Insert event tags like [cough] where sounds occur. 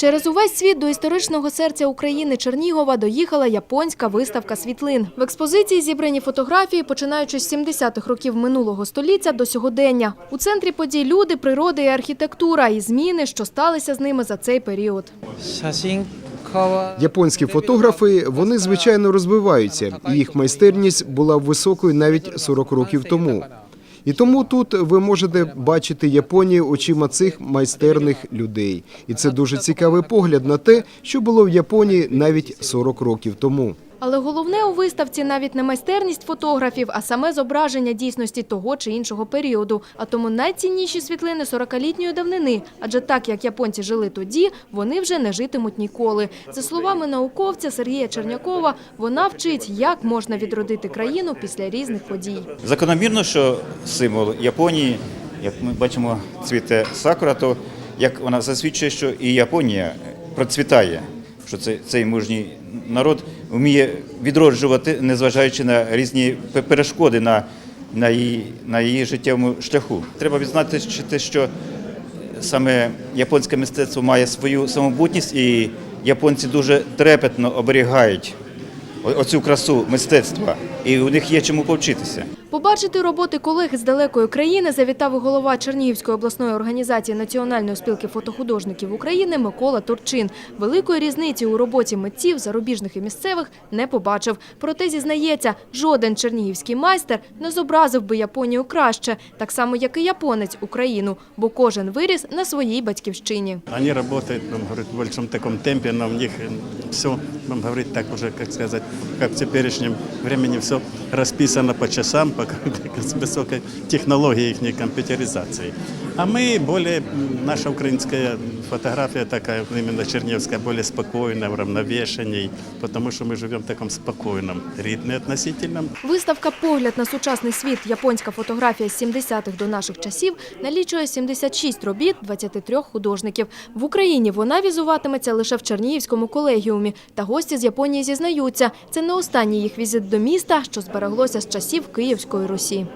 Через увесь світ до історичного серця України Чернігова доїхала японська виставка світлин. В експозиції зібрані фотографії, починаючи з 70-х років минулого століття до сьогодення. У центрі подій люди, природа і архітектура, і зміни, що сталися з ними за цей період. Японські фотографи вони звичайно розвиваються. Їх майстерність була високою навіть 40 років тому. І тому тут ви можете бачити Японію очима цих майстерних людей. І це дуже цікавий погляд на те, що було в Японії навіть 40 років тому. Але головне у виставці навіть не майстерність фотографів, а саме зображення дійсності того чи іншого періоду. А тому найцінніші світлини 40-літньої давнини. Адже так як японці жили тоді, вони вже не житимуть ніколи. За словами науковця Сергія Чернякова, вона вчить, як можна відродити країну після різних подій. Закономірно, що символ Японії, як ми бачимо, цвіте сакура, то як вона засвідчує, що і Японія процвітає, що цей, цей мужній народ вміє відроджувати, незважаючи на різні перешкоди на, на, її, на її життєвому шляху. Треба відзначити, що саме японське мистецтво має свою самобутність, і японці дуже трепетно оберігають оцю красу мистецтва, і у них є чому повчитися. Побачити роботи колег з далекої країни завітав голова Чернігівської обласної організації Національної спілки фотохудожників України Микола Турчин. Великої різниці у роботі митців, зарубіжних і місцевих, не побачив. Проте зізнається, жоден чернігівський майстер не зобразив би Японію краще, так само як і японець Україну, бо кожен виріс на своїй батьківщині. Они работают, будем говорить, в большом таком темпе, но у них все, будем говорить так уже, как сказать, как в теперешнем времени все расписано по часам, по с высокой [laughs] технологией их компьютеризации. А мы более, м, наша украинская фотография такая, именно черневская, более спокойная, уравновешенней, потому что мы живем в таком спокойном ритме относительном. Виставка «Погляд на сучасний світ. Японська фотографія з 70-х до наших часів» налічує 76 робіт 23 художників. В Україні вона візуватиметься лише в Чернігівському колегіумі. Та гості з Японії зізнаються, це не останній їх візит до міста, що збереглося з часів Київської Русі.